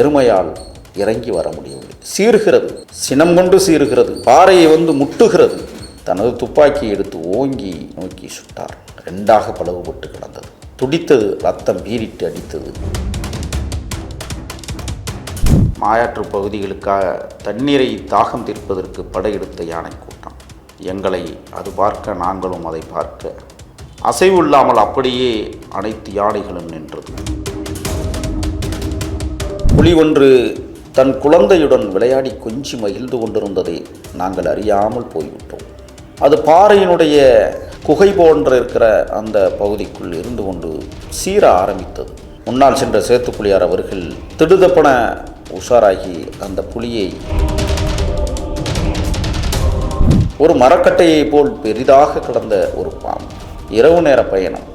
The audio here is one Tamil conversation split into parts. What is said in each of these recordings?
எருமையால் இறங்கி வர முடியவில்லை. சீர்கிறது சினம் கொண்டு சீர்கிறது பாறையை வந்து முட்டுகிறது. தனது துப்பாக்கி எடுத்து ஓங்கி நோக்கி சுட்டார். ரெண்டாக பளவுபட்டு கிடந்தது. துடித்தது ரத்தம் பீரிட்டு அடித்தது. மாயாற்று பகுதிகளுக்காக தண்ணீரை தாகம் தீர்ப்பதற்கு படையெடுத்த யானை கூட்டம். எங்களை அது பார்க்க நாங்களும் அதை பார்க்க அசைவு இல்லாமல் அப்படியே அனைத்து யானைகளும் நின்றது. புலி ஒன்று தன் குழந்தையுடன் விளையாடி கொஞ்சி மகிழ்ந்து கொண்டிருந்ததை நாங்கள் அறியாமல் போய்விட்டோம். அது பாறையினுடைய குகை போன்ற இருக்கிற அந்த பகுதிக்குள் இருந்து கொண்டு சீர ஆரம்பித்தது. முன்னால் சென்ற சேத்துப்புலியார் அவர்கள் திடுதப்பன உஷாராகி அந்த புலியை ஒரு மரக்கட்டையை போல் பெரிதாக கிடந்த ஒரு பாம்பு. இரவு நேர பயணம்.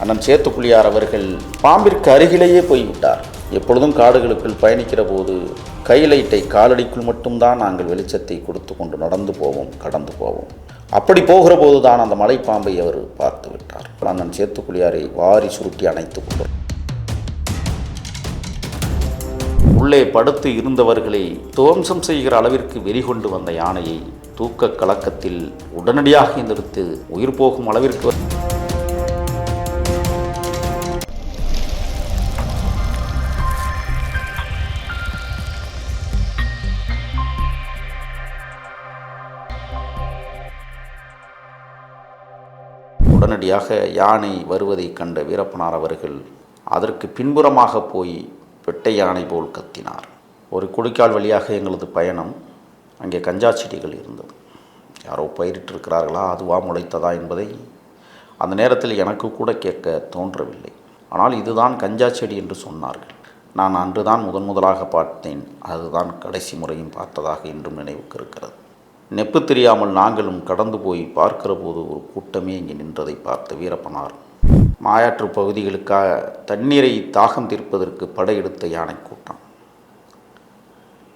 அண்ணன் சேத்துப்புலியார் அவர்கள் பாம்பிற்கு அருகிலேயே போய்விட்டார். எப்பொழுதும் காடுகளுக்குள் பயணிக்கிற போது கைலைட்டை காலடிக்குள் மட்டும்தான் நாங்கள் வெளிச்சத்தை கொடுத்து கொண்டு நடந்து போவோம் கடந்து போவோம். அப்படி போகிற போது தான் அந்த மலைப்பாம்பை அவர் பார்த்து விட்டார். அண்ணன் சேத்துக்குழியாரை வாரி சுருட்டி அணைத்து கொண்டு உள்ளே படுத்து இருந்தவர்களை துவம்சம் செய்கிற அளவிற்கு வெறிகொண்டு வந்த யானையை தூக்க கலக்கத்தில் உடனடியாக எந்திரித்து உயிர் போகும் அளவிற்கு வழியாக யானை வருவதை கண்ட வீரப்பனார் அவர்கள் அதற்கு பின்புறமாக போய் வெட்டை யானை போல் கத்தினார். ஒரு குடிக்கால் வழியாக எங்களது பயணம் அங்கே கஞ்சா செடிகள் இருந்தது. யாரோ பயிரிட்டிருக்கிறார்களா அதுவா முளைத்ததா என்பதை அந்த நேரத்தில் எனக்கு கூட கேட்க தோன்றவில்லை. ஆனால் இதுதான் கஞ்சா செடி என்று சொன்னார்கள். நான் அன்றுதான் முதன் முதலாக பார்த்தேன். அதுதான் கடைசி முறையும் பார்த்ததாக இன்றும் நினைவுக்கு இருக்கிறது. நெப்பு தெரியாமல் நாங்களும் கடந்து போய் பார்க்கிற போது ஒரு கூட்டமே இங்கே நின்றதை பார்த்த வீரப்பனார். மாயாற்று பகுதிகளுக்காக தண்ணீரை தாகம் தீர்ப்பதற்கு படையெடுத்த யானை கூட்டம்.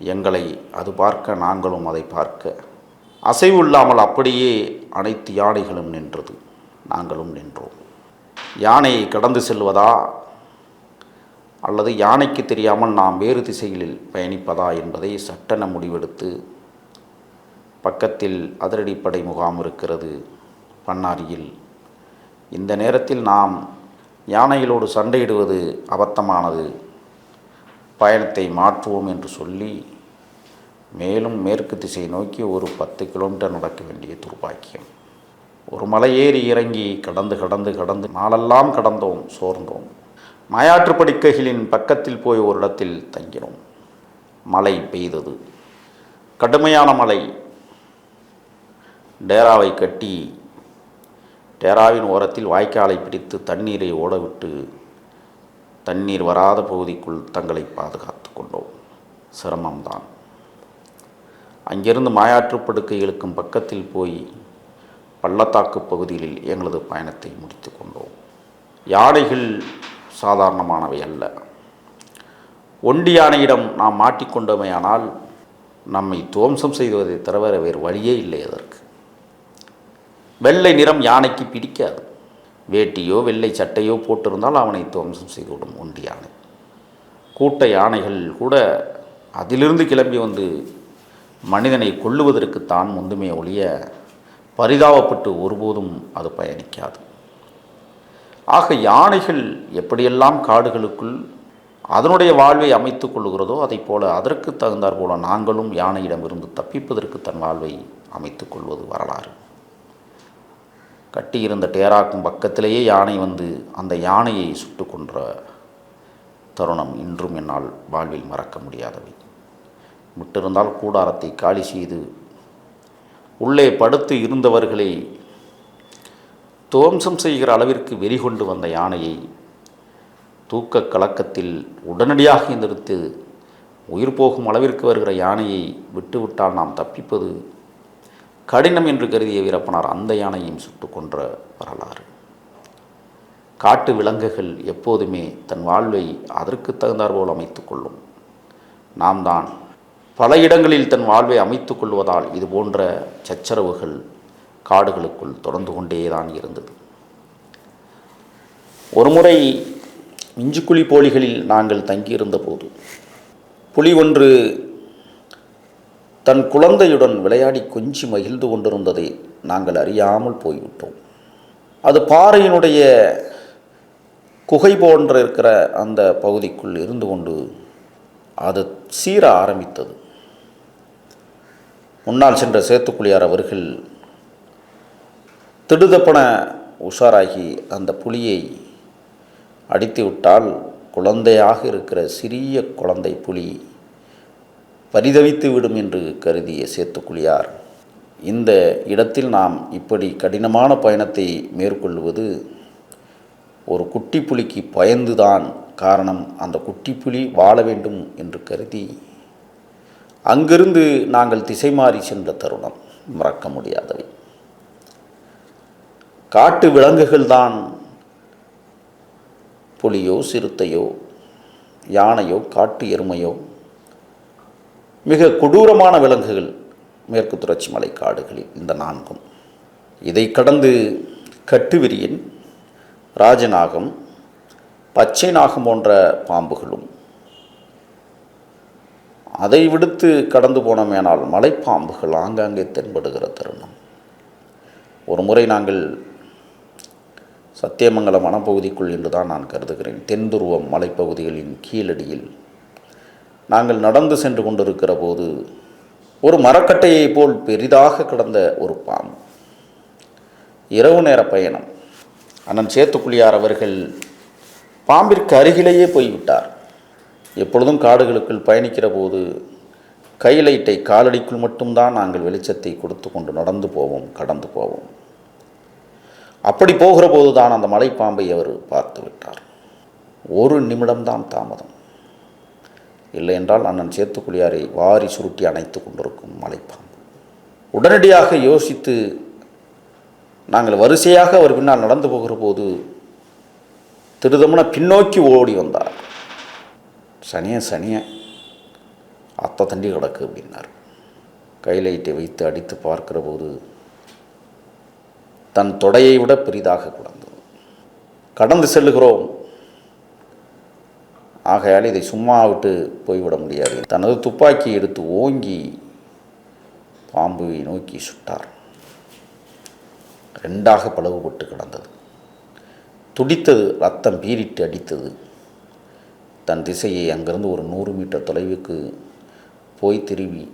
எங்களை அது பார்க்க நாங்களும் அதை பார்க்க அசைவு இல்லாமல் அப்படியே அனைத்து யானைகளும் நின்றது. நாங்களும் நின்றோம். யானையை கடந்து செல்வதா? அல்லது யானைக்கு தெரியாமல் நாம் வேறு திசைகளில் பயணிப்பதா என்பதை சட்டென முடிவெடுத்து பக்கத்தில் அதிரடிப்படை முகாம் இருக்கிறது பண்ணாரியில். இந்த நேரத்தில் நாம் யானைகளோடு சண்டையிடுவது அபத்தமானது. பயணத்தை மாற்றுவோம் என்று சொல்லி மேலும் மேற்கு திசை நோக்கி ஒரு பத்து கிலோமீட்டர் நடக்க வேண்டிய துர்பாக்கியம். ஒரு மலையேறி இறங்கி கடந்து கடந்து கடந்து நாளெல்லாம் கடந்தோம் சோர்ந்தோம். மாயாற்று படுக்கைகளின் பக்கத்தில் போய் ஒரு இடத்தில் தங்கினோம். மழை பெய்தது. கடுமையான மழை. டேராவை கட்டி டேராவின் ஓரத்தில் வாய்க்காலை பிடித்து தண்ணீரை ஓடவிட்டு தண்ணீர் வராத பகுதிக்குள் தங்களை பாதுகாத்து கொண்டோம். சிரமம்தான். அங்கிருந்து மாயாற்று படுக்கைகளுக்கும் பக்கத்தில் போய் பள்ளத்தாக்கு பகுதிகளில் எங்களது பயணத்தை முடித்து கொண்டோம். யானைகள் சாதாரணமானவை அல்ல. ஒண்டி யானையிடம் நாம் மாட்டிக்கொண்டோமேயானால் நம்மை துவம்சம் செய்வதை தவிர வேறு வழியே இல்லை அதற்கு. வெள்ளை நிறம் யானைக்கு பிடிக்காது. வேட்டியோ வெள்ளை சட்டையோ போட்டிருந்தால் அவனை துவம்சம் செய்துவிடும் ஒண்டி யானை. கூட்ட யானைகள் கூட அதிலிருந்து கிளம்பி வந்து மனிதனை கொள்ளுவதற்குத்தான் முந்துமே ஒழிய பரிதாபப்பட்டு ஒருபோதும் அது பயணிக்காது. ஆக யானைகள் எப்படியெல்லாம் காடுகளுக்குள் அதனுடைய வாழ்வை அமைத்துக் கொள்ளுகிறதோ அதைப் போல அதற்கு தகுந்தாற் போல நாங்களும் யானையிடமிருந்து தப்பிப்பதற்கு தன் வாழ்வை அமைத்துக் கொள்வது வரலாறு. கட்டியிருந்த டேராக்கும் பக்கத்திலேயே யானை வந்து அந்த யானையை சுட்டு கொன்ற தருணம் இன்றும் என்னால் வாழ்வில் மறக்க முடியாதவை. விட்டிருந்தால் கூடாரத்தை காலி செய்து உள்ளே படுத்து இருந்தவர்களை துவம்சம் செய்கிற அளவிற்கு வெறிகொண்டு வந்த யானையை தூக்க கலக்கத்தில் உடனடியாக எந்திரித்து உயிர் போகும் அளவிற்கு வருகிற யானையை விட்டுவிட்டால் நாம் தப்பிப்பது கடினம் என்று கருதிய வீரப்பனார் அந்த யானையும் சுட்டு கொன்ற வரலாறு. காட்டு விலங்குகள் எப்போதுமே தன் வாழ்வை அதற்கு தகுந்தாற்போல் அமைத்து கொள்ளும். நாம் தான் பல இடங்களில் தன் வாழ்வை அமைத்து கொள்வதால் இது போன்ற சச்சரவுகள் காடுகளுக்குள் தொடர்ந்து கொண்டே தான் இருந்தது. ஒருமுறை மிஞ்சுக்குழி போலிகளில் நாங்கள் தங்கியிருந்த போது புலி ஒன்று தன் குழந்தையுடன் விளையாடி கொஞ்சி மகிழ்ந்து கொண்டிருந்ததை நாங்கள் அறியாமல் போய்விட்டோம். அது பாறையினுடைய குகை போன்ற இருக்கிற அந்த பகுதிக்குள் இருந்து கொண்டு அது சீர ஆரம்பித்தது. முன்னால் சென்ற சேத்துக்குழியார் அவர்கள் திடுதப்பன உஷாராகி அந்த புலியை அடித்து விட்டால் குழந்தையாக இருக்கிற சிறிய குழந்தை புலி பரிதவித்து விடும் என்று கருதிய சேத்துக்குளியார் இந்த இடத்தில் நாம் இப்படி கடினமான பயணத்தை மேற்கொள்வது ஒரு குட்டி புலிக்கு பயந்துதான் காரணம். அந்த குட்டி புலி வாழ வேண்டும் என்று கருதி அங்கிருந்து நாங்கள் திசை மாறி சென்ற தருணம். மறக்க முடியாதவை. காட்டு விலங்குகள்தான் புலியோ சிறுத்தையோ யானையோ காட்டு எருமையோ மிக கொடூரமான விலங்குகள் மேற்கு தொடர்ச்சி மலை காடுகளில் இந்த நான்கும். இதை கடந்து கட்டுவிரியன் ராஜநாகம் பச்சை நாகம் போன்ற பாம்புகளும். அதை விடுத்து கடந்து போனோமேனால் மலைப்பாம்புகள் ஆங்காங்கே தென்படுகிற தருணம். ஒரு முறை நாங்கள் சத்தியமங்கலம் வனப்பகுதிக்குள் என்று தான் நான் கருதுகிறேன். தென்துருவம் மலைப்பகுதிகளின் கீழடியில் நாங்கள் நடந்து சென்று கொண்டிருக்கிற போது ஒரு மரக்கட்டையைப் போல் பெரிதாக கிடந்த ஒரு பாம்பு. இரவு நேர பயணம். அண்ணன் சேத்துக்குழியார் அவர்கள் பாம்பிற்கு அருகிலேயே போய்விட்டார். எப்பொழுதும் காடுகளுக்குள் பயணிக்கிற போது கைலைட்டை காலடிக்குள் மட்டும்தான் நாங்கள் வெளிச்சத்தை கொடுத்து கொண்டு நடந்து போவோம் கடந்து போவோம். அப்படி போகிற போது தான் அந்த மலைப்பாம்பை அவர் பார்த்து விட்டார். ஒரு நிமிடம்தான் தாமதம். இல்லை என்றால் அண்ணன் சேத்துக்குழியாரை வாரி சுருட்டி அணைத்து கொண்டிருக்கும் மலைப்பாம்பு. உடனடியாக யோசித்து நாங்கள் வரிசையாக அவர் பின்னால் நடந்து போகிற போது திருதமுன பின்னோக்கி ஓடி வந்தார். சனிய சனிய அத்தை தண்டி கிடக்கு அப்படின்னார். கைலைட்டை வைத்து அடித்து பார்க்கிற போது தன் தொடையை விட பெரிதாக கிடந்தது. கடந்து செல்லுகிறோம். ஆகையால் இதை சும்மா விட்டு போய்விட முடியாது. தனது துப்பாக்கி எடுத்து ஓங்கி பாம்புவை நோக்கி சுட்டார். ரெண்டாக பிளவுபட்டு கிடந்தது. துடித்தது ரத்தம் பீரிட்டு அடித்தது. தன் திசையை அங்கிருந்து ஒரு நூறு மீட்டர் தொலைவுக்கு போய் திரும்பி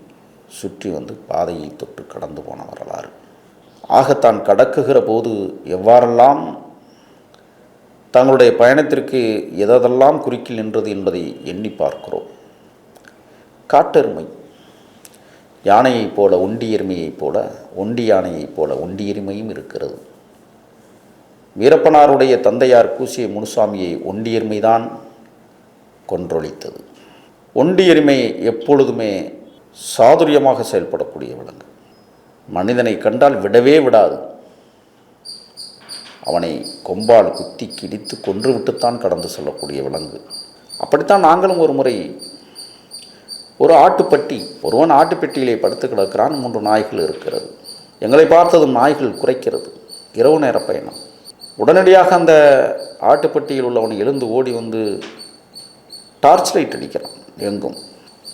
சுற்றி வந்து பாதையை தொட்டு கடந்து போன வரலாறு. ஆக தான் கடக்குகிற போது எவ்வாறெல்லாம் தங்களுடைய பயணத்திற்கு எதெல்லாம் குறுக்கில் நின்றது என்பதை எண்ணி பார்க்கிறோம். காட்டெருமை. யானையைப் போல ஒண்டி எருமையைப் போல ஒண்டி யானையைப் போல ஒண்டி எருமையும் இருக்கிறது. வீரப்பனாருடைய தந்தையார் கூசிய முனுசாமியை ஒண்டி எருமைதான் கொன்றொழித்தது. ஒண்டி எருமை எப்பொழுதுமே சாதுரியமாக செயல்படக்கூடிய விலங்கு. மனிதனை கண்டால் விடவே விடாது. அவனை கொம்பால் குத்தி கிடித்து கொன்றுவிட்டுத்தான் கடந்து செல்லக்கூடிய விலங்கு. அப்படித்தான் நாங்களும் ஒரு முறை ஒரு ஆட்டுப்பட்டி ஒருவன் ஆட்டுப்பெட்டியிலே படுத்து கிடக்கிறான் மூன்று நாய்கள் இருக்கிறது. எங்களை பார்த்ததும் நாய்கள் குறைக்கிறது. இரவு நேர பயணம். உடனடியாக அந்த ஆட்டுப்பட்டியில் உள்ளவன் எழுந்து ஓடி வந்து டார்ச் லைட் அடிக்கிறான் எங்கும்.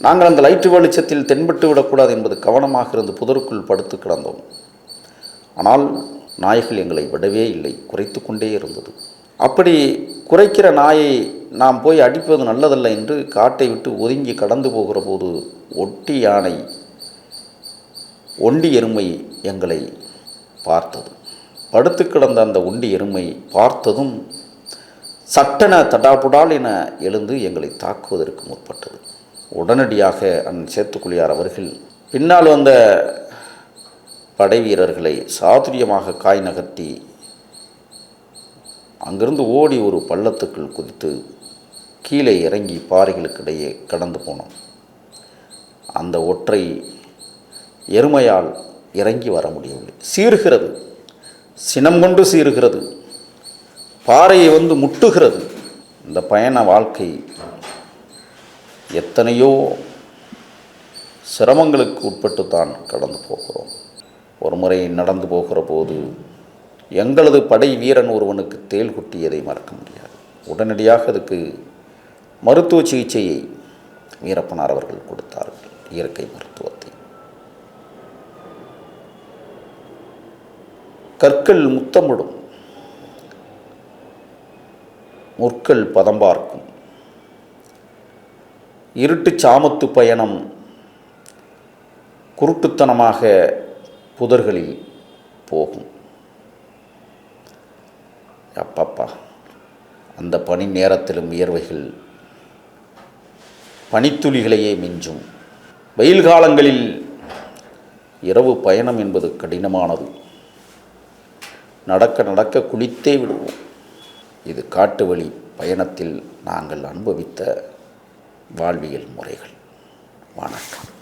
நாங்கள் அந்த லைட்டு வெளிச்சத்தில் தென்பட்டு விடக்கூடாது என்பது கவனமாக இருந்து புதருக்குள் படுத்து கிடந்தோம். ஆனால் நாய்கள் எங்களை விடவே இல்லை குறைத்து கொண்டே இருந்தது. அப்படி குறைக்கிற நாயை நாம் போய் அடிப்பது நல்லதல்ல என்று காட்டை விட்டு ஒதுங்கி கடந்து போகிற போது ஒட்டி யானை ஒண்டி எருமை எங்களை பார்த்தது. படுத்து கிடந்த அந்த ஒண்டி எருமை பார்த்ததும் சட்டென தடாபுடால் என எழுந்து எங்களை தாக்குவதற்கு முற்பட்டது. உடனடியாக அண்ணன் சேத்துக்குழியார் அவர்கள் பின்னால் வந்த படை வீரர்களை சாதுரியமாக காய் நகர்த்தி அங்கிருந்து ஓடி ஒரு பள்ளத்துக்குள் குதித்து கீழே இறங்கி பாறைகளுக்கிடையே கடந்து போனோம். அந்த ஒற்றை எருமையால் இறங்கி வர முடியவில்லை. சீறுகிறது. சினம் கொண்டு சீறுகிறது. பாறையை வந்து முட்டுகிறது. இந்த பயண வாழ்க்கை எத்தனையோ சிரமங்களுக்கு உட்பட்டு தான் கடந்து போகிறோம். ஒரு முறை நடந்து போகிற போது எங்களது படை வீரன் ஒருவனுக்கு தேள் குட்டியதை மறக்க முடியாது. உடனடியாக அதுக்கு மருத்துவ சிகிச்சையை வீரப்பனார் அவர்கள் கொடுத்தார்கள் இயற்கை மருத்துவத்தை. கற்கள் முத்தமிடும் முற்கள் பதம் பார்க்கும் இருட்டு சாமத்து பயணம் குருட்டுத்தனமாக புதர்களில் போகும். அப்பப்பா அந்த பனி நேரத்திலும் வியர்வைகள் பனித்துளிகளையே மிஞ்சும். வெயில் காலங்களில் இரவு பயணம் என்பது கடினமானது. நடக்க நடக்க குளித்தே விடுவோம். இது காட்டு வழி பயணத்தில் நாங்கள் அனுபவித்த வாழ்வியல் முறைகள். வணக்கம்.